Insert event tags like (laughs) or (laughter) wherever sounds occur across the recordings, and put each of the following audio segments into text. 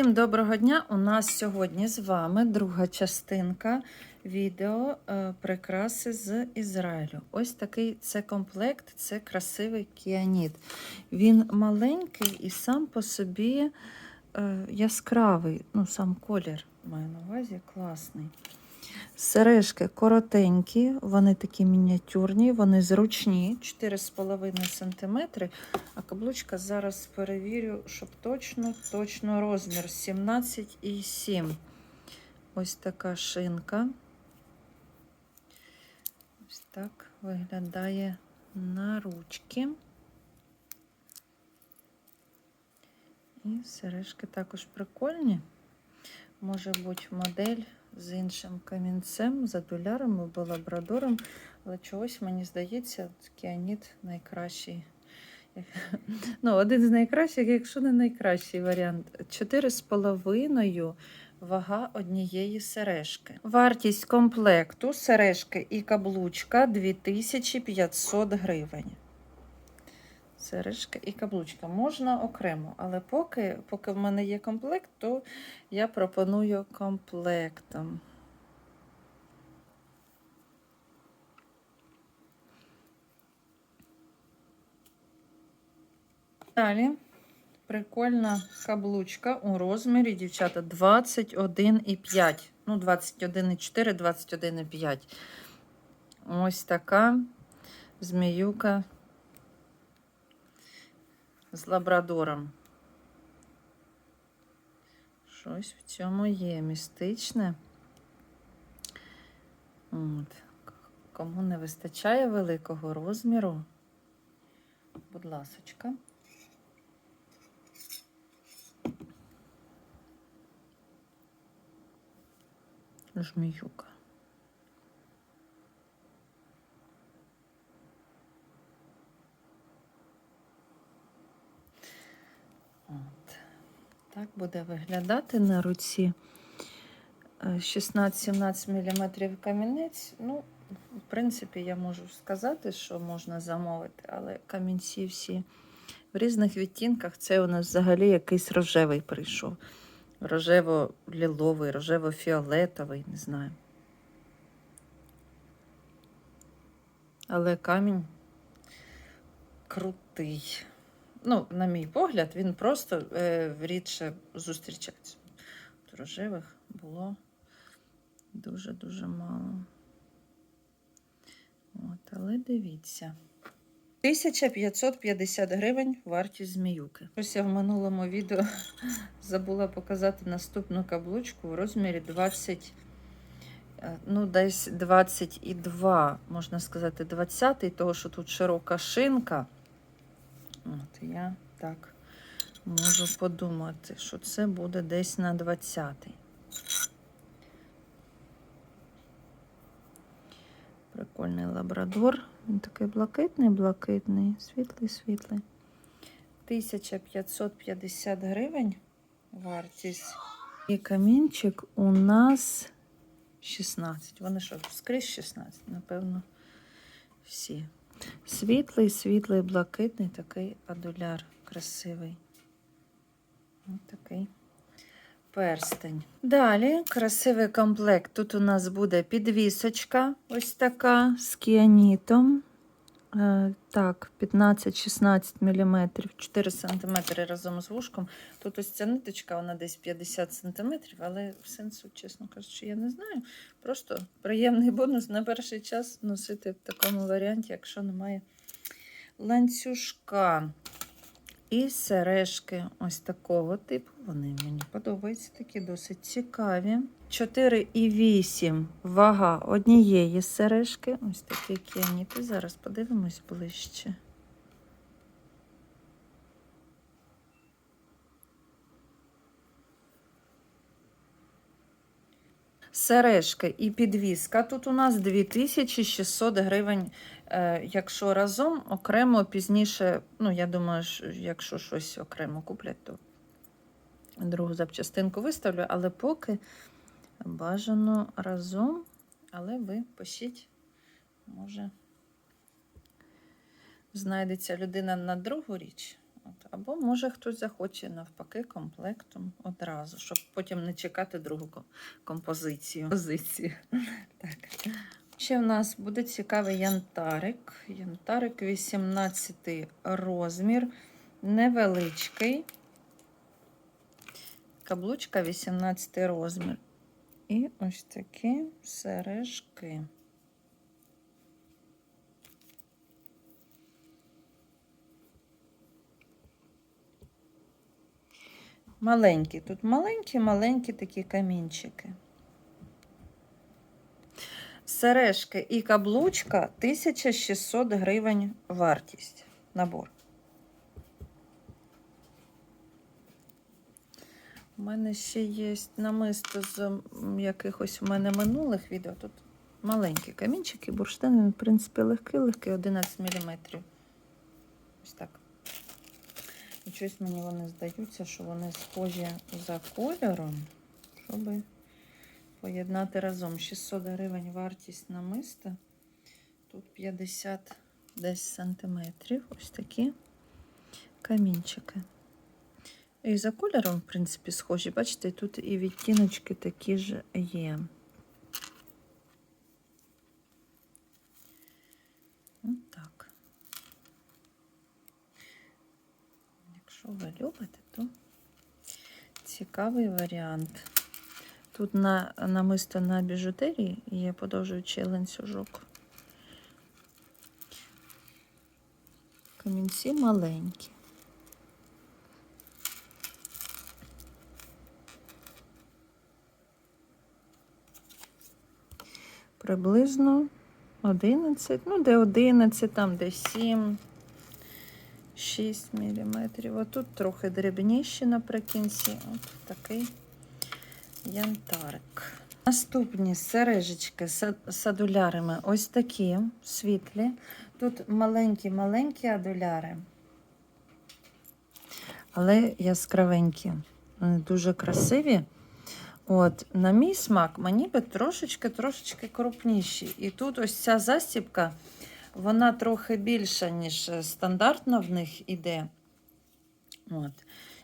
Всім доброго дня! У нас сьогодні з вами друга частинка відео е, прикраси з Ізраїлю. Ось такий це комплект, це красивий кіаніт. Він маленький і сам по собі е, яскравий, ну, сам колір маю на увазі, класний. Сережки коротенькі, вони такі мініатюрні, вони зручні, 4,5 см. А каблучка зараз перевірю, щоб точно, точно розмір 17,7. Ось така шинка. Ось так виглядає на ручки. І сережки також прикольні. Може бути модель з іншим камінцем, з адуляром або лабрадором, але чогось мені здається, кіаніт найкращий. (laughs) Ну, один з найкращих, якщо не найкращий варіант. 4,5 вага однієї сережки. Вартість комплекту сережки і каблучка 2500 гривень. Сережка і каблучка. Можна окремо, але поки, поки в мене є комплект, то я пропоную комплектом. Далі прикольна каблучка у розмірі, дівчата, 21,5. Ну, 21,4, 21,5. Ось така зміюка з лабрадором. Щось в цьому є містичне. От. Кому не вистачає великого розміру, будь ласочка. Жміюка. От. Так буде виглядати на руці. Е, 16-17 мм камінець. Ну, в принципі, я можу сказати, що можна замовити, але камінці всі в різних відтінках. Це у нас взагалі якийсь рожевий прийшов. Рожево-ліловий, рожево-фіолетовий, не знаю. Але камінь крутий. Ну, на мій погляд, він просто е, рідше зустрічається. От було дуже-дуже мало. От, але дивіться. 1550 гривень вартість зміюки. Ось я в минулому відео (laughs) забула показати наступну каблучку в розмірі 20, е, ну, десь 22, можна сказати, 20, того, що тут широка шинка. От я так можу подумати, що це буде десь на 20-й. Прикольний лабрадор. Він такий блакитний, блакитний, світлий, світлий. 1550 гривень вартість. І камінчик у нас 16. Вони що, скрізь 16? Напевно, всі. Світлий, світлий, блакитний такий адуляр красивий. Ось такий перстень. Далі красивий комплект. Тут у нас буде підвісочка, ось така з кіанітом. Е, так, 15-16 мм, 4 см разом з вушком. Тут ось ця ниточка, вона десь 50 см, але сенсу, чесно кажучи, я не знаю. Просто приємний бонус на перший час носити в такому варіанті, якщо немає ланцюжка. І сережки ось такого типу. Вони мені подобаються, такі досить цікаві. 4,8 вага однієї сережки. Ось такі кіаніти. Зараз подивимось ближче. Сережки і підвіска. Тут у нас 2600 гривень. Е, Якщо разом, окремо пізніше, ну, я думаю, що якщо щось окремо куплять, то другу запчастинку виставлю, але поки бажано разом, але ви пишіть, може, знайдеться людина на другу річ. От. Або може хтось захоче навпаки комплектом одразу, щоб потім не чекати другу композицію. Позицію. (laughs) Так. Ще в нас буде цікавий янтарик. Янтарик 18 розмір, невеличкий. Каблучка 18 розмір. І ось такі сережки. Маленькі. Тут маленькі-маленькі такі камінчики. Сережки і каблучка 1600 гривень вартість. Набор. У мене ще є намисто з якихось у мене минулих відео. Тут маленькі камінчики, бурштин, він, в принципі, легкий, легкий, 11 мм. Ось так. І щось мені вони здаються, що вони схожі за кольором, щоб поєднати разом. 600 гривень вартість намиста. Тут 50 десь сантиметрів. Ось такі камінчики. І за кольором, в принципі, схожі. Бачите, тут і відтіночки такі ж є. От так. Якщо ви любите, то цікавий варіант. Тут на намисто на біжутерії є подовжуючий ланцюжок. Камінці маленькі. Приблизно 11, ну де 11, там де 7, 6 мм. Отут трохи дрібніші наприкінці. От такий янтарик. Наступні сережечки з адулярами ось такі світлі. Тут маленькі-маленькі адуляри, але яскравенькі. Вони дуже красиві. От, на мій смак, мені би трошечки-трошечки крупніші. І тут ось ця застібка, вона трохи більша, ніж е, стандартно в них іде. От.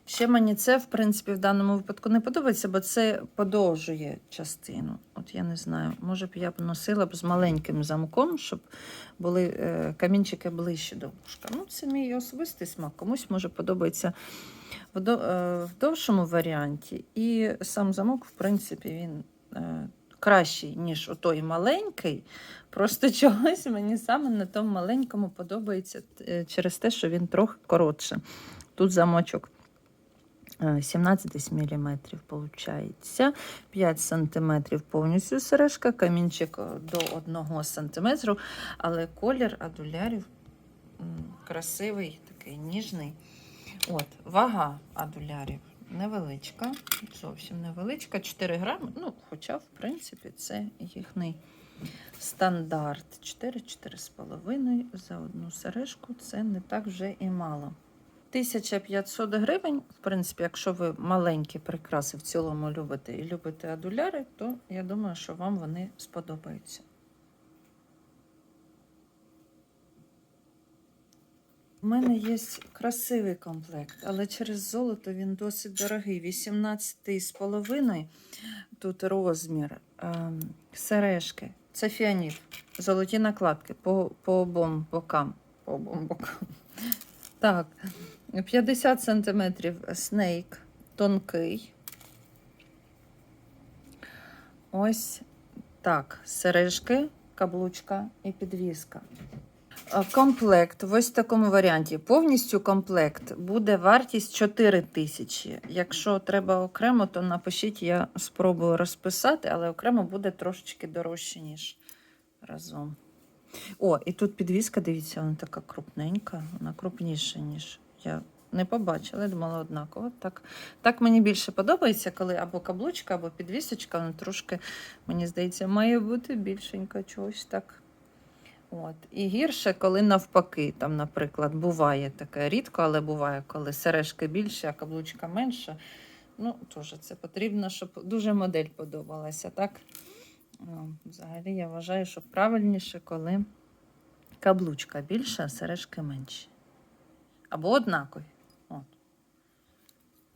Ще мені це, в принципі, в даному випадку не подобається, бо це подовжує частину. От я не знаю, може б я б носила б з маленьким замком, щоб були е, камінчики ближче до вушка. Ну, це мій особистий смак. Комусь може подобається в, е, довшому варіанті. І сам замок, в принципі, він е, кращий, ніж отой маленький. Просто (laughs) чогось мені саме на тому маленькому подобається через те, що він трохи коротше. Тут замочок. Е, 17 десь міліметрів виходить. 5 сантиметрів повністю сережка, камінчик е, до 1 сантиметру, але колір адулярів красивий, такий ніжний. От, вага адулярів невеличка, зовсім невеличка, 4 грами. Ну, хоча, в принципі, це їхній стандарт. 4-4,5 за одну сережку це не так вже і мало. 1500 гривень, в принципі, якщо ви маленькі прикраси в цілому любите і любите адуляри, то я думаю, що вам вони сподобаються. У мене є красивий комплект, але через золото він досить дорогий. 18,5 тут розмір. Ем, сережки. Це фіаніт. Золоті накладки по, по обом бокам. По обом бокам. Так, 50 сантиметрів снейк тонкий. Ось так. Сережки, каблучка і підвіска. Е, Комплект в ось такому варіанті. Повністю комплект буде вартість 4 тисячі. Якщо треба окремо, то напишіть, я спробую розписати, але окремо буде трошечки дорожче, ніж разом. О, і тут підвіска, дивіться, вона така крупненька, вона крупніша, ніж я не побачила, думала однаково. Так, так мені більше подобається, коли або каблучка, або підвісочка, вона трошки, мені здається, має бути більшенька чогось так. От. І гірше, коли навпаки, там, наприклад, буває таке рідко, але буває, коли сережки більше, а каблучка менша. Ну, теж це потрібно, щоб дуже модель подобалася. так? Ну, Взагалі, я вважаю, що правильніше, коли каблучка більша, а сережки менші. Або однакові.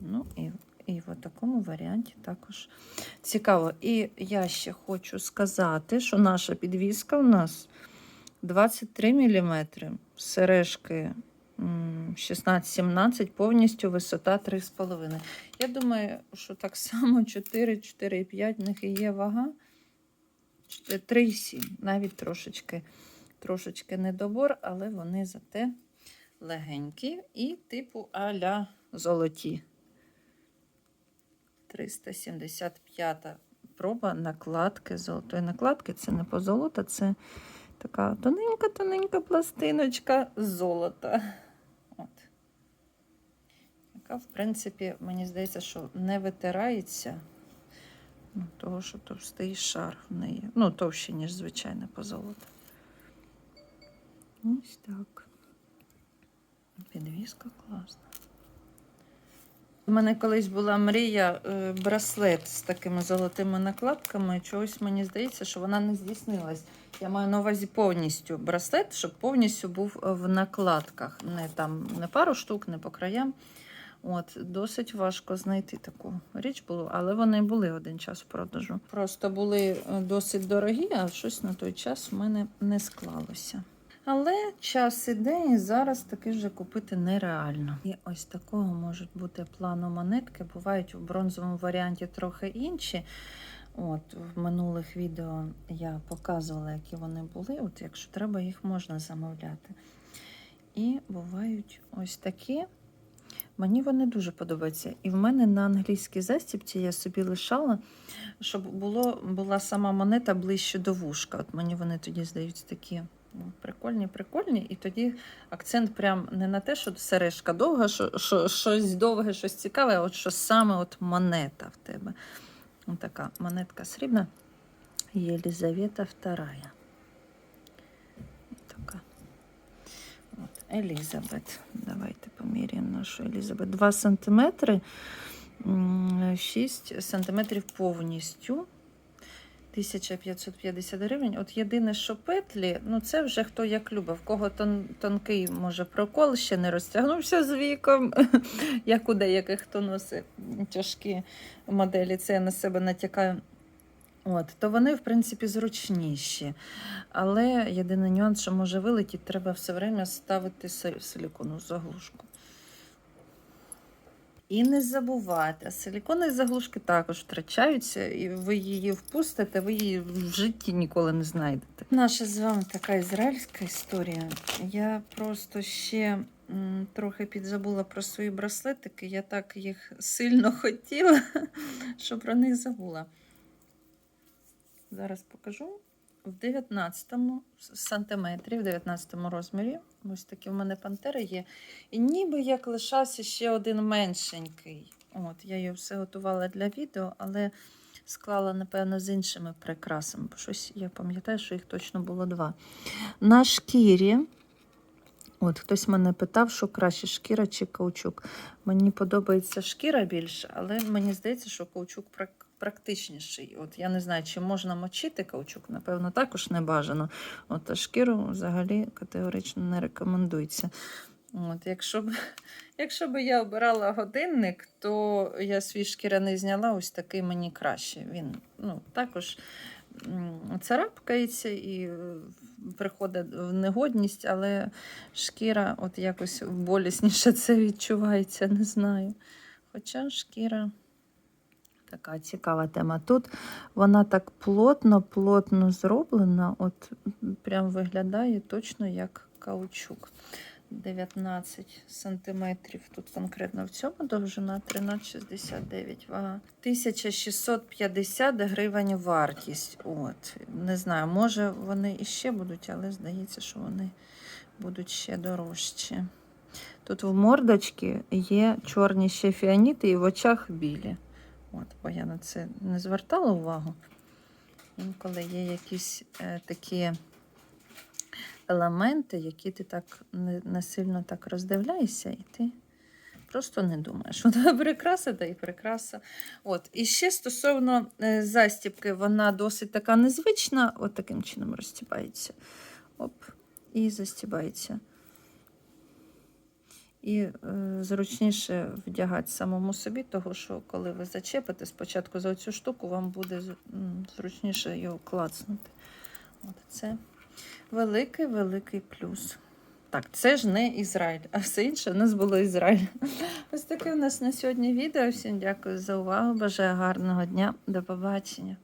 Ну і, і в такому варіанті також цікаво. І я ще хочу сказати, що наша підвіска у нас 23 мм, сережки 16-17, повністю висота 3,5. Я думаю, що так само 4, 4,5 в них і є вага. 3,7, навіть трошечки, трошечки недобор, але вони зате легенькі і типу а-ля золоті. 375 проба накладки золотої накладки. Це не позолота, це така тоненька-тоненька пластиночка золота. От. Яка, в принципі, мені здається, що не витирається. Ну, того, що товстий шар в неї. Ну, товщий, ніж звичайне позолота. Ось так. Підвіска класна. У мене колись була мрія е, браслет з такими золотими накладками. Чогось мені здається, що вона не здійснилась. Я маю на увазі повністю браслет, щоб повністю був в накладках. Не там не пару штук, не по краям. От, досить важко знайти таку річ було, але вони були один час в продажу. Просто були е, досить дорогі, а щось на той час в мене не склалося. Але час іде, і зараз таки вже купити нереально. І ось такого можуть бути плану монетки. Бувають у бронзовому варіанті трохи інші. От, в минулих відео я показувала, які вони були. От, якщо треба, їх можна замовляти. І бувають ось такі. Мені вони дуже подобаються. І в мене на англійській застіпці я собі лишала, щоб було, була сама монета ближче до вушка. От мені вони тоді здаються такі прикольні, прикольні. І тоді акцент прям не на те, що сережка довга, що, що щось довге, щось цікаве, а от що саме от монета в тебе. Така монетка срібна. Єлізавета II. Така. От, Елізабет. Давайте поміряємо нашу Елізабет. 2 см, 6 см повністю. 1550 гривень. От єдине, що петлі, ну це вже хто як любить. В кого тон, тонкий, може, прокол ще не розтягнувся з віком, (laughs) як у деяких хто носить тяжкі моделі, це я на себе натякаю. От, то вони, в принципі, зручніші. Але єдиний нюанс, що може вилетіти, треба все время ставити си- силікону заглушку. І не забувайте, силікони заглушки також втрачаються, і ви її впустите, ви її в житті ніколи не знайдете. Наша з вами така ізраїльська історія. Я просто ще м, трохи підзабула про свої браслетики. Я так їх сильно (laughs) хотіла, що про них забула. Зараз покажу. В 19 сантиметрі, в 19 розмірі. Ось такі в мене пантери є. І ніби як лишався ще один меншенький. От, я його все готувала для відео, але склала, напевно, з іншими прикрасами. Бо щось я пам'ятаю, що їх точно було два. На шкірі. От хтось мене питав, що краще шкіра чи каучук. Мені подобається шкіра більше, але мені здається, що каучук практичніший. От я не знаю, чи можна мочити каучук, напевно, також не бажано. От а шкіру взагалі категорично не рекомендується. От, якщо б, (laughs) якщо б я обирала годинник, то я свій шкіряний зняла, ось такий мені краще. Він ну, також царапкається і е, приходить в негодність, але шкіра от якось болісніше це відчувається, не знаю. Хоча шкіра така цікава тема. Тут вона так плотно-плотно зроблена, от прям виглядає точно як каучук. 19 сантиметрів. Тут конкретно в цьому довжина 13,69 вага. 1650 гривень вартість. От. Не знаю, може вони іще будуть, але здається, що вони будуть ще дорожчі. Тут в мордочці є чорні ще фіаніти і в очах білі. От, бо я на це не звертала увагу. Інколи є якісь е, такі елементи, які ти так не, не сильно так роздивляєшся, і ти просто не думаєш. Вона (laughs) прикраса та і прикраса. От. І ще стосовно е, застібки, вона досить така незвична, от таким чином розстібається. Оп, і застібається. І е, зручніше вдягати самому собі, того що коли ви зачепите спочатку за цю штуку, вам буде зручніше його клацнути. От це великий великий плюс. Так, це ж не Ізраїль, а все інше у нас було Ізраїль. (laughs) Ось таке у нас на сьогодні відео. Всім дякую за увагу. Бажаю гарного дня. До побачення.